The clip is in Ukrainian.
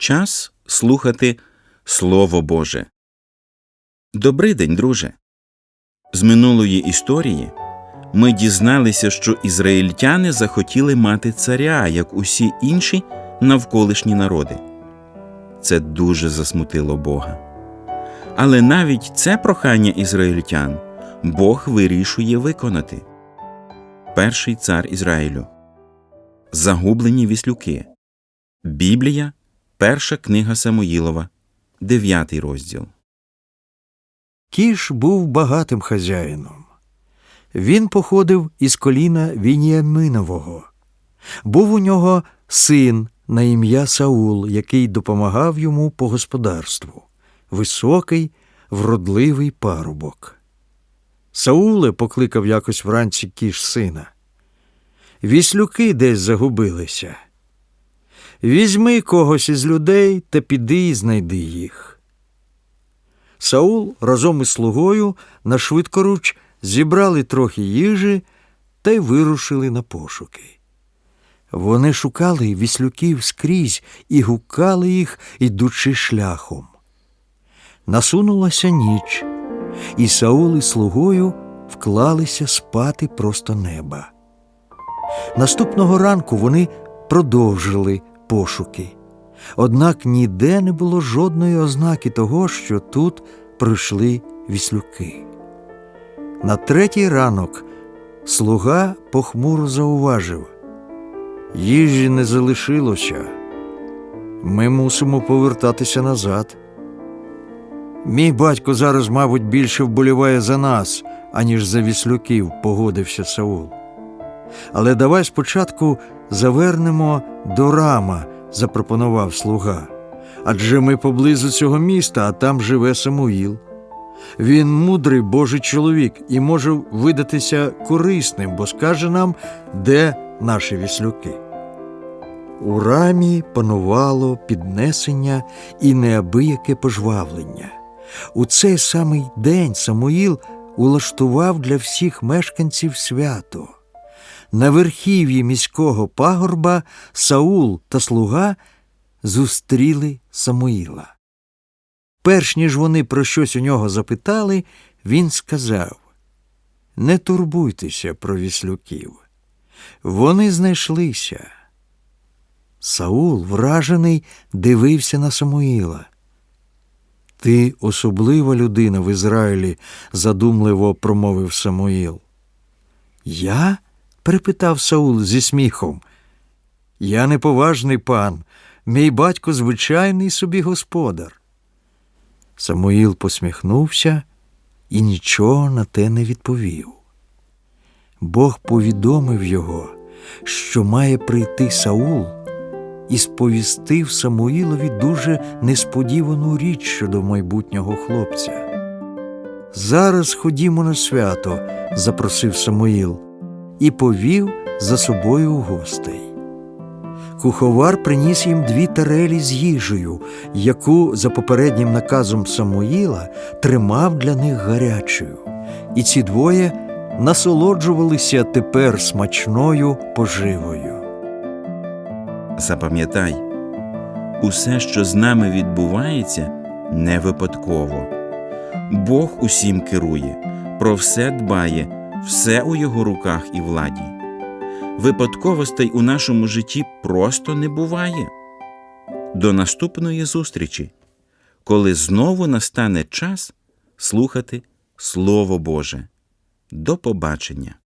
Час слухати Слово Боже. Добрий день, друже. З минулої історії ми дізналися, що ізраїльтяни захотіли мати царя, як усі інші навколишні народи. Це дуже засмутило Бога. Але навіть це прохання ізраїльтян Бог вирішує виконати. Перший цар Ізраїлю. Загублені віслюки. Біблія, перша книга Самуїлова, дев'ятий розділ. Кіш був багатим хазяїном. Він походив із коліна Вініаминового. Був у нього син на ім'я Саул, який допомагав йому по господарству, високий, вродливий парубок. Сауле покликав якось вранці кіш сина. Віслюки десь загубилися. Візьми когось із людей та піди і знайди їх. Саул разом із слугою на швидкоруч зібрали трохи їжі та й вирушили на пошуки. Вони шукали віслюків скрізь і гукали їх, ідучи шляхом. Насунулася ніч, і Саул із слугою вклалися спати просто неба. Наступного ранку вони продовжили пошуки. Однак ніде не було жодної ознаки того, що тут пройшли віслюки. На третій ранок слуга похмуро зауважив їжі не залишилося. Ми мусимо повертатися назад. Мій батько зараз, мабуть, більше вболіває за нас, аніж за віслюків, погодився Саул. Але давай спочатку завернемо до рама, запропонував слуга. Адже ми поблизу цього міста, а там живе Самуїл. Він мудрий Божий чоловік і може видатися корисним, бо скаже нам, де наші віслюки. У рамі панувало піднесення і неабияке пожвавлення. У цей самий день Самуїл улаштував для всіх мешканців свято. На верхів'ї міського пагорба Саул та слуга зустріли Самуїла. Перш ніж вони про щось у нього запитали, він сказав Не турбуйтеся про віслюків. Вони знайшлися. Саул, вражений, дивився на Самуїла. Ти особлива людина в Ізраїлі, задумливо промовив Самуїл. Я? Перепитав Саул зі сміхом. Я неповажний пан, мій батько звичайний собі господар. Самуїл посміхнувся і нічого на те не відповів. Бог повідомив його, що має прийти Саул, і сповістив Самуїлові дуже несподівану річ щодо майбутнього хлопця. Зараз ходімо на свято, запросив Самуїл, і повів за собою гостей. Куховар приніс їм дві тарелі з їжею, яку, за попереднім наказом Самуїла, тримав для них гарячою, і ці двоє насолоджувалися тепер смачною поживою. Запам'ятай, усе, що з нами відбувається, не випадково. Бог усім керує, про все дбає, все у його руках і владі. Випадковостей у нашому житті просто не буває. До наступної зустрічі, коли знову настане час слухати Слово Боже. До побачення!